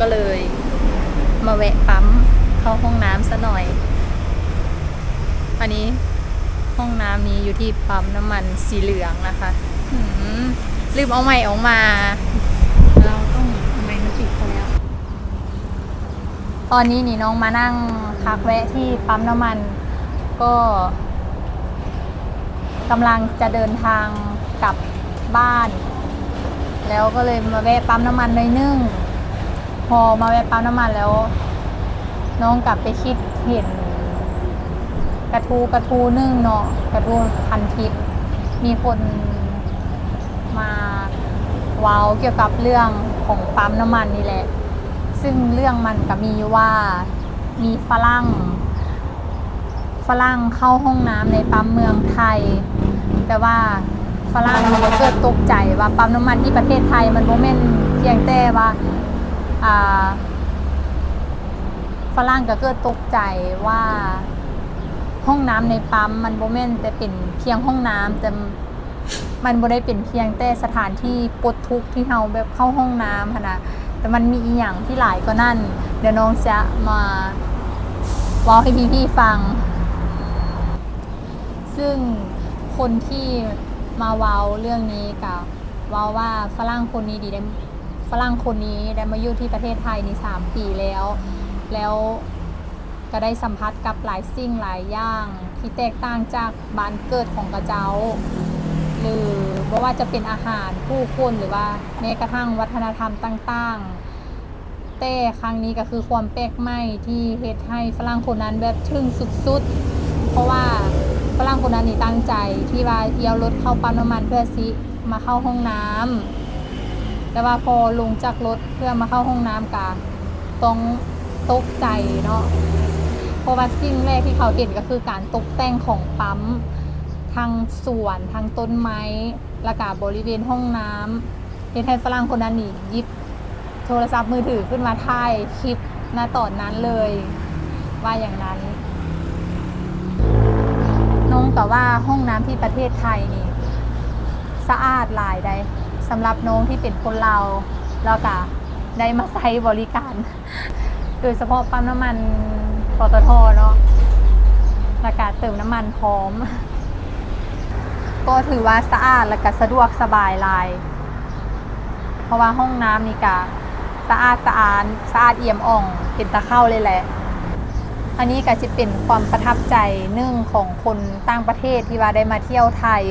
ก็เลย มาแวะปั๊มเข้าห้องน้ำซะหน่อย อันนี้ห้องน้ำนี้อยู่ที่ปั๊มน้ำมันสีเหลืองนะคะหืมลืมเอาใหม่ออกมา เราต้องทำไมมันปิดเขาแล้ว ตอนนี้นี่น้องมานั่งพักแวะที่ปั๊มน้ำมัน ก็กำลังจะเดินทางกลับบ้าน แล้วก็เลยมาแวะปั๊มน้ำมันหน่อยนึง พอมาแวะปั๊มน้ำมันแล้ว น้องกลับไปคิดเห็น กระทูกระทูนึ่งเนาะกระทูพันทิพย์มีคนมาว้าวเกี่ยวกับเรื่องของปั๊มน้ำมันนี่แหละ ซึ่งเรื่องมันก็มีว่ามีฝรั่งฝรั่งเข้าห้องน้ำในปั๊มเมืองไทย แต่ว่าฝรั่งมันก็เกิดตกใจว่าปั๊มน้ำมันที่ประเทศไทยมันโมเมนเพียงแต่ว่า ฝรั่งก็เกิดตกใจว่าห้องน้ำในปั๊มมันโมเมนแต่เป็นเพียงห้องน้ำแต่มันบ่ได้เป็นเพียงแต่สถานที่ปลดทุกข์ที่เราแบบเข้าห้องน้ำนะแต่มันมีอีหยังที่หลายก็นั่น เดี๋ยวน้องจะมาว้าให้พี่ๆฟัง ซึ่งคนที่มาเว้าเรื่องนี้กับเว้าว่าฝรั่งคนนี้ดีได้ ฝรั่งคนนี้ได้มาอยู่ที่ประเทศไทยนี่สามปีแล้ว แล้วก็ได้สัมผัสกับหลายสิ่งหลายอย่างที่แตกต่างจากบ้านเกิดของกระเจ้า หรือว่าว่าจะเป็นอาหารผู้คนหรือว่าแม้กระทั่งวัฒนธรรมต่างๆ แต่ครั้งนี้ก็คือความแปลกใหม่ที่เฮ็ดให้ฝรั่งคนนั้นแบบทึ่งสุดๆ เพราะว่าฝรั่งคนนั้นนี่ตั้งใจที่ว่าเอียวรถเข้าปั๊มน้ำมันเพื่อซิมาเข้าห้องน้ำ แต่ว่าพอลงจากรถเพื่อมาเข้าห้องน้ำกะต้องตกใจเนาะเพราะว่าสิ่งแรกที่เขาเห็นก็คือการตกแต่งของปั๊มทางสวนทางต้นไม้และกาบริเวณห้องน้ำเฮ็ดให้ฝรั่งคนนั้นนี่ยิบ โทรศัพท์มือถือขึ้นมาถ่ายคลิปณตอนนั้นเลย ว่าอย่างนั้นน้องกับว่าห้องน้ำที่ประเทศไทยนี่ สะอาดหลายได้ สำหรับน้องที่เป็นคนเราวแล้วก็ได้มาใช้บริการ โดยเฉพาะปั๊มน้ำมันปตทเนาะแล้วก็เติมน้ำมันพร้อม ก็ถือว่าสะอาดและก็สะดวกสบายลาย เพราะว่าห้องน้ำนี่ก็สะอาดสะอาดสะอาดเอี่ยมอ่องเป็นตะเข้าเลยแหละ อันนี้ก็จะเป็นความประทับใจหนึ่งของคนต่างประเทศที่ว่าได้มาเที่ยวไทย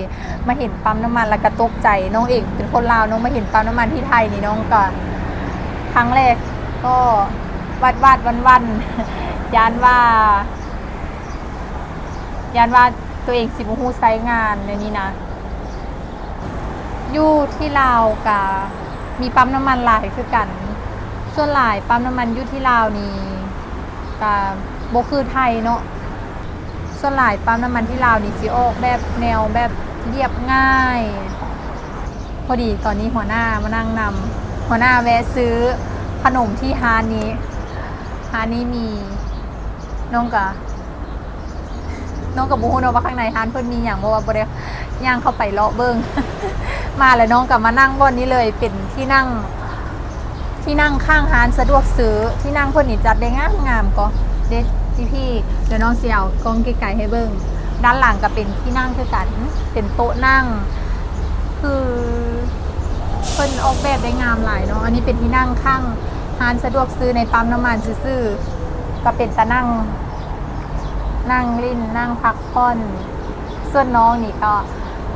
มาเห็นปั๊มน้ำมันแล้วก็ตกใจน้องเอกเป็นคนลาวน้องมาเห็นปั๊มน้ำมันที่ไทยนี่น้องก็ครั้งแรกก็วัดวาดวันวันๆยานว่ายานว่าตัวเองสิบหูไซต์งานในนี้นะอยู่ที่ลาวกับมีปั๊มน้ำมันหลายคือกัน ส่วนหลายปั๊มน้ำมันอยู่ที่ลาวนี่กับโบคือไทยเนาะสลายปั๊มน้ำมันที่ลาวนี่สิออกแบบแนวแบบเรียบง่าย พอดีตอนนี้หัวหน้ามานั่งนำหัวหน้าแวะซื้อขนมที่ฮานนี้ฮานนี้มีน้องกะน้องกับบูฮูเนว่าข้างในฮานเพิ่นมีอย่างบ่ว่าบ่ได้ย่างเข้าไปเลาะเบิ่งมาแล้วน้องกับมานั่งบนนี้เลยเป็นที่นั่ง ที่นั่งข้างฮานสะดวกซื้อที่นั่งเพิ่นนี่จัดได้งามงามก็เด็ด พี่พี่ๆเดี๋ยวน้องสิเอากล้องไกลๆให้เบิ่งด้านหลังก็เป็นที่นั่งคือกันเป็นโต๊ะนั่ง คือเพิ่นออกแบบได้งามหลายเนาะอันนี้เป็นที่นั่งข้างฮานสะดวกซื้อในปั๊มน้ำมันซื่อๆก็เป็นตะนั่ง นั่งลิ้นนั่งพักผ่อนส่วนน้องนี่ก็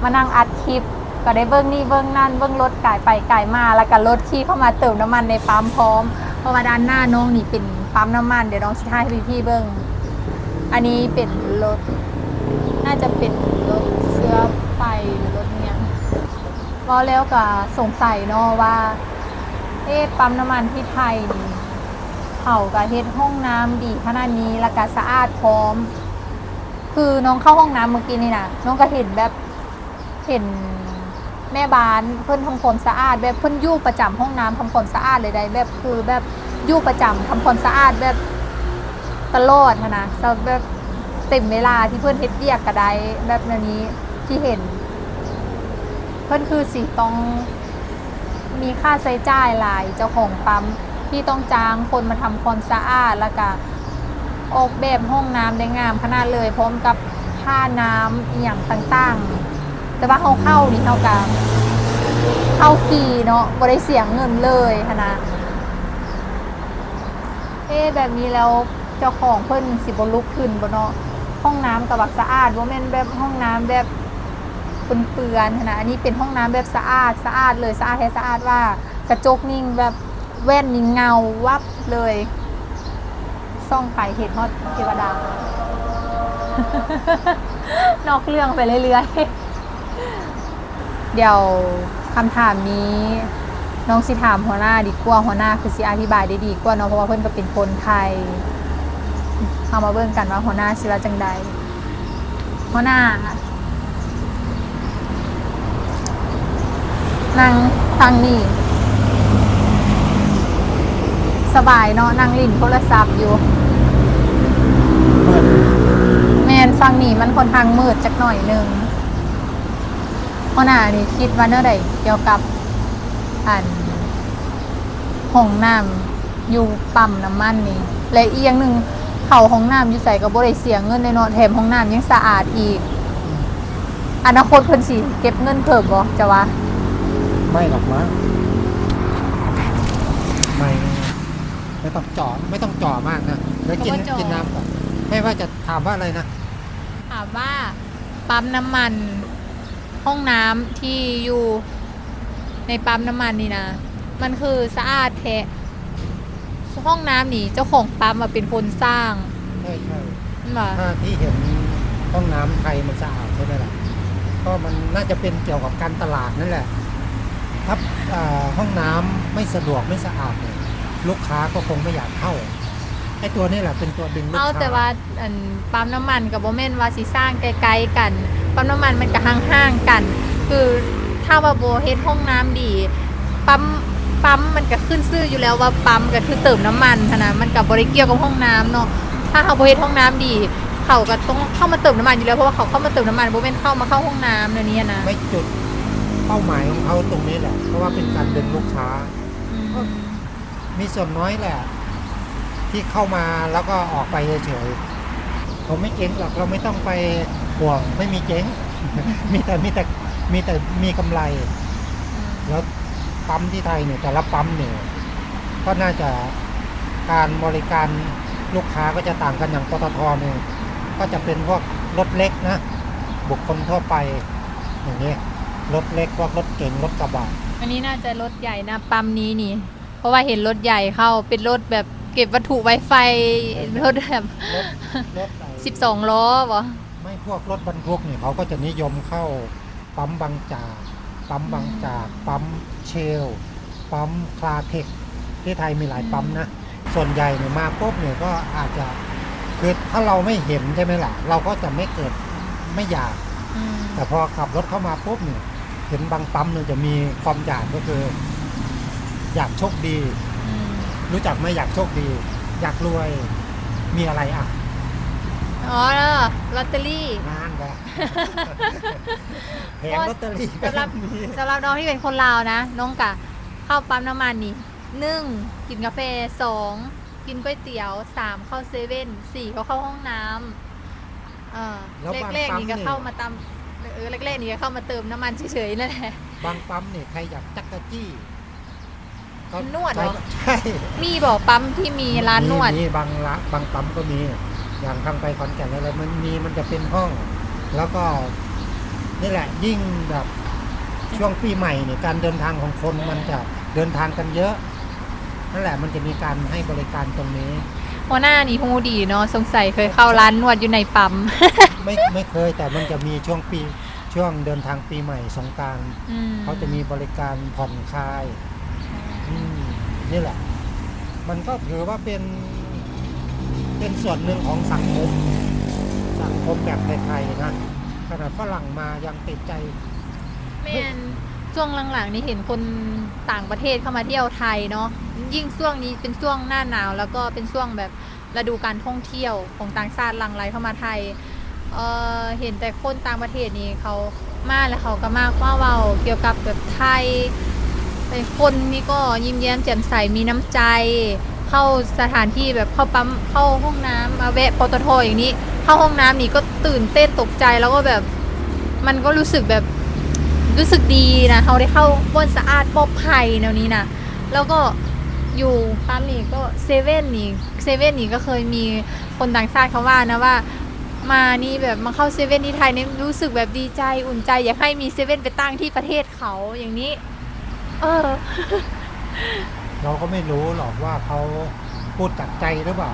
มานั่งอัดคลิปก็ได้เบิ้งนี่เบิ้งนั่นเบิ้งรถกายไปกายมาแล้วก็รถขี่เข้ามาเติมน้ำมันในปั๊มพร้อมเพราะว่าด้านหน้าน้องนี่เป็น ปั๊มน้ำมัน เดี๋ยวน้องสิท้ายให้พี่ๆเบิ้งอันนี้เป็นรถ น่าจะเป็นรถเชื้อไฟหรือรถเนี่ยว่าแล้วก็สงสัยเนาะว่า เอ๊ะปั๊มน้ำมันที่ไทยนี่เขาก็เฮ็ดห้องน้ำดีขนาดนี้แล้วก็สะอาดพร้อม คือน้องเข้าห้องน้ำเมื่อกี้นี่นะน้องก็เห็นแบบเห็นแม่บ้านเพิ่อนทำความสะอาด แบบเพิ่อนยู่ประจำห้องน้ำทำความสะอาดเลยได้แบบคือแบบ ยู่ประจำทำความสะอาดแบบตลอดหั้นนะแบบเต็มเวลาที่เพิ่อนเฮ็ดเวียกก็ได้แบบนี้ที่เห็น เพิ่อนคือสิต้องมีค่าใช้จ่ายหลายเจ้าของปั๊มที่ต้องจ้างคนมาทำความสะอาดแล้วก็ออกแบบห้องน้ำได้งามขนาดเลยพร้อมกับค่าน้ำอหย่างต่างๆ แต่ว่าเขาเข้านี่เท่ากับเข้าฟรีเนาะบ่ได้เสียเงินเลยหั้นนะ อ๊ะแบบนี้แล้วเจ้าของเพิ่นสิบลุกขึ้นบ่เนาะห้องน้ำกับบักสะอาดบ่แม่นแบบห้องน้ำแบบเปื้อนๆนะอันนี้เป็นห้องน้ำแบบสะอาดสะอาดเลยสะอาดแท้สะอาดว่ากระจกนิ่งแบบแว่นนิ่งเงาวับเลยซ่องไผ่เห็ดฮอดเทวดานอกเรื่องไปเรื่อยๆ เดี๋ยวคำถามนี้ น้องสิถามหัวหน้าดีกว่าหัวหน้าคือสิอธิบายได้ดีกว่าเนาะเพราะว่าเพิ่อนก็เป็นคนไทยเอามาเบิ่งกันว่าหัวหน้าสิว่าจังใดหัวหน้านั่งทางนี้สบายเนาะนั่งลิ้นโทรศัพท์อยู่ แมนฟังนี่มันคนข้างมืดจักหน่อยหนึงเพราะหน้านี่คิดว่าเนื้อใดเกี่ยวกับ อันห้องน้ำอยู่ปั๊มน้ำมันนี่และอีกอย่างหนึ่งเขาห้องน้ำอยู่ใส่กับบริเสียเงินในเนาะแถมห้องน้ำยังสะอาดอีก อนาคตเพิ่นสิเก็บเงินเพิ่มบ่จะว่าไม่หรอกมั้งไม่ไม่ต้องเจ่อไม่ต้องเจ่อมากนะเดี๋ยวกินคำว่าเจาะกินน้ำก่อนไม่ว่าจะถามว่าอะไรนะถามว่าปั๊มน้ำมัน ห้องน้ำที่อยู่ ในปั๊มน้ำมันนี่นะ มันคือสะอาดแท้ห้องน้ำนี่เจ้าของปั๊มมาเป็นคนสร้างใช่ใช่นั่นหรอถ้าที่เห็นห้องน้ำไทยมันสะอาดใช่ไหมล่ะก็มันน่าจะเป็นเกี่ยวกับการตลาดนั่นแหละถ้าอ่าห้องน้ำไม่สะดวกไม่สะอาดเนี่ยลูกค้าก็คงไม่อยากเข้าไอ้ตัวนี้แหละเป็นตัวดึงลูกเอาค้าแต่ว่าอันปั๊มน้ำมันกับโบเมนว่าสิสร้างไกลๆกัน ปั๊มน้ำมันมันก็ห่างๆกัน คือ ถ้าว่าโบเฮ็ดห้องน้ำดี ปั๊มปั๊มมันก็ขึ้นซื่ออยู่แล้วว่าปั๊มก็คือเติมน้ำมันหั้นนะมันกับบริเกี่ยวกับห้องน้ำเนาะถ้าเขาโบเฮ็ดห้องน้ำดี เขาก็ต้องเข้ามาเติมน้ำมันอยู่แล้วเพราะว่าเขาเข้ามาเติมน้ำมันโบเมนเข้ามาเข้าห้องน้ำเนยนี่นะไม่จุดเป้าหมายของเขาตรงนี้แหละ เพราะว่าเป็นการดึงลูกค้า อืมมีส่วนน้อยแหละ ที่เข้ามาแล้วก็ออกไปเฉยๆเขาไม่เจ๊งหรอกเราไม่ต้องไปห่วงไม่มีเจ๊ง มีแต่มีแต่ มีแต่มีกำไร แล้วปั๊มที่ไทยเนี่ยแต่ละปั๊มเนี่ยก็น่าจะการบริการลูกค้าก็จะต่างกันอย่างปตทเนี่ยก็จะเป็นพวกรถเล็กนะ บุคคลทั่วไปอย่างนี้ยรถเล็กพวกรถเก๋งรถกระบะอันนี้น่าจะรถใหญ่นะปั๊มนี้นี่ เพราะว่าเห็นรถใหญ่เข้าเป็นรถแบบเก็บวัตถุไวไฟรถแบบรถรถไหน12ล้อบ่ไม่พวกรถบรรทุกเนี่ยเขาก็จะนิยมเข้า ปั๊มบางจาก ปั๊มบางจาก ปั๊มเชล ปั๊มคลาเทคที่ไทยมีหลายปั๊มนะ ส่วนใหญ่เนี่ยมาปุ๊บเนี่ยก็อาจจะคือถ้าเราไม่เห็นใช่ไหมล่ะ เราก็จะไม่เกิดไม่อยากอืมแต่พอขับรถเข้ามาปุ๊บเนี่ยเห็นบางปั๊มเนี่ยจะมีความอยากก็คือ อยากโชคดีอืมรู้จักไหมอยากโชคดี อยากรวยมีอะไรอะ อ๋อเนอะลอตเตอรี่งา นแหละแผงลอตเตอรี่ก็สำหรับมีสำหรับน้องที่เป็นคนลาวนะ น้องกะเข้าปั๊มน้ำมันนี่หนึ่งกินกาแฟสองกินก๋วยเตี๋ยวสามเข้าเซเว่นสี่เขาเข้าห้องน้ำเออแล้วบางแรกๆนี่ก็ปั๊มเนี่ยเข้ามาตามเออแรกๆนี่ก็เข้ามาเติมน้ำมันเฉยๆนั่นแหละบางปั๊มเนี่ยใครอยากจักกะจี้ก็นวดเหรอใช่มีบอกปั๊มที่มีร้านนวดมีมีบางละบางปั๊มก็มีอย่างทางไปขอนแก่นอะไรมันมีมันจะเป็นห้อง แล้วก็นี่แหละยิ่งแบบช่วงปีใหม่เนี่ยการเดินทางของคนมันจะเดินทางกันเยอะ นั่นแหละมันจะมีการให้บริการตรงนี้หัวหน้านี่ฮูดีเนาะสงสัยเคยเข้าร้านนวดอยู่ในปั๊ม ไม่ไม่เคยแต่มันจะมีช่วงปีช่วงเดินทางปีใหม่สงกรารอืม เขาจะมีบริการผ่อนคลายอืมนี่แหละ มันก็ถือว่าเป็นเป็นส่วนหนึ่งของสังคมสัง คมแบบไทยๆนะขนาดฝรั่งมายังติดใจ แมนช่วงหลังๆนี่เห็นคนต่างประเทศเข้ามาเที่ยวไทยเนาะยิ่งช่วงนี้เป็นช่วงหน้าหนาว แล้วก็เป็นช่วงแบบฤดูการท่องเที่ยวของต่างชาติหลั่งไหลเข้ามาไทยเออเห็นแต่คนต่างประเทศนี่เขามาแล้วเขาก็มากว่าเว้าเกี่ยวกับแบบไทยแต่คนนี่ก็ยิ้มแย้มแจ่มใสมีน้ำใจ เข้าสถานที่แบบเข้าปั๊มเข้าห้องน้ำมาแวะปตทอย่างนี้ เข้าห้องน้ำนี่ก็ตื่นเต้นตกใจแล้วก็แบบ มันก็รู้สึกแบบรู้สึกดีนะเขาได้เข้าบนสะอาดปลอดภัยแนวนี้นะแล้วก็อยู่ปั๊มนี่ก็เซเว่นนี่เซเว่นนี่ก็เคยมีคนต่างชาติเขาว่านะว่ามานี่แบบมาเข้าเซเว่นที่ไทยนี่รู้สึกแบบดีใจอุ่นใจ อยากให้มีเซเว่นไปตั้งที่ประเทศเขาอย่างนี้ เออ เราก็ไม่รู้หรอกว่าเขาพูดจากใจหรือเปล่า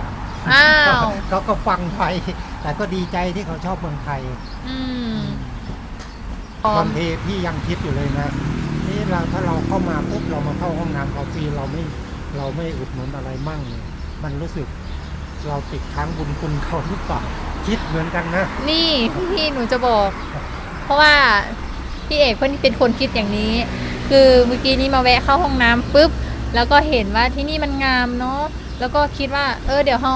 อ้าวเขาก็ฟังไทยแต่ก็ดีใจที่เขาชอบเมืองไทยอืมพร้อมบางทีพี่ยังคิดอยู่เลยนะนี่เราถ้าเราเข้ามาปุ๊บเรามาเข้าห้องน้ำกาแฟเราไม่เราไม่อุดหนุนอะไรมั่งเนี่ยมันรู้สึกเราติดค้างบุญคุณเขาหรือเปล่าคิดเหมือนกันนะ นี่พี่หนูจะบอก เพราะว่าพี่เอกคนที่เป็นคนคิดอย่างนี้ คือเมื่อกี้นี้มาแวะเข้าห้องน้ำปุ๊บ แล้วก็เห็นว่าที่นี่มันงามเนาะแล้วก็คิดว่า เออเดี๋ยวเรา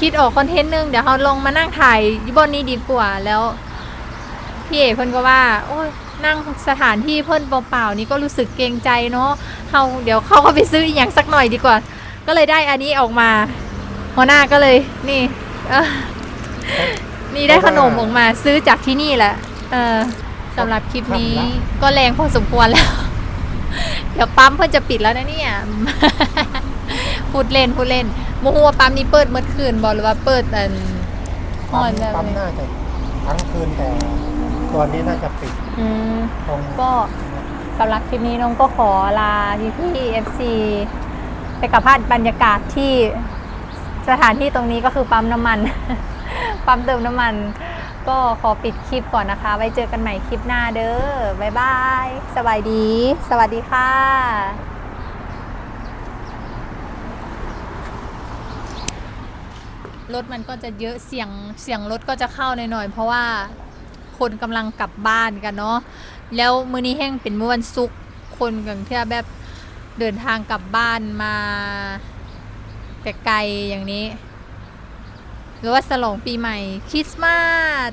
คิดออกคอนเทนต์หนึงเดี๋ยวเราลงมานั่งถ่ายอยู่บนนี้ดีกว่าแล้วพี่เอกเพิ่นก็ว่า โอ้ยนั่งสถานที่เพิ่นเปล่าๆนี่ก็รู้สึกเกรงใจเนาะเขาเดี๋ยวเขาก็ไปซื้ออีกอย่างสักหน่อยดีกว่า ก็เลยได้อันนี้ออกมาหัวหน้าก็เลย นี่นี่ได้ขนมออกมาซื้อจากที่นี่แหละเออสำหรับคลิปนี้ก็แรงพอสมควรแล้ว เดี๋ยวปั๊มเพิ่นจะปิดแล้วนะเนี่ยพูดเล่นพูดเล่นโมโหว่าปั๊มนี้เปิดเมื่อคืนบอหรือว่าเปิดอันปั๊มแบบปั๊มน่าจะทั้งคืนแต่ตัวนี้น่าจะปิดอืมตรงก็สำหรับคลิปนี้น้องก็ขอลาพี่พี่เอฟซีไปกับภาพบรรยากาศที่สถานที่ตรงนี้ก็คือปั๊มน้ำมัน ปั๊มเติมน้ำมัน ก็ขอปิดคลิปก่อนนะคะ ไว้เจอกันใหม่คลิปหน้าเด้อ บ๊ายบายสบายดี สวัสดีค่ะรถมันก็จะเยอะเสียงเสียงรถก็จะเข้าหน่อยๆเพราะว่าคนกำลังกลับบ้านกันเนาะแล้วมื้อนี้แห้งเป็นมื้อวันศุกร์คนกันที่แบบเดินทางกลับบ้านมาแต่ไกลอย่างนี้ หรือว่าสลองปีใหม่คริสต์มาส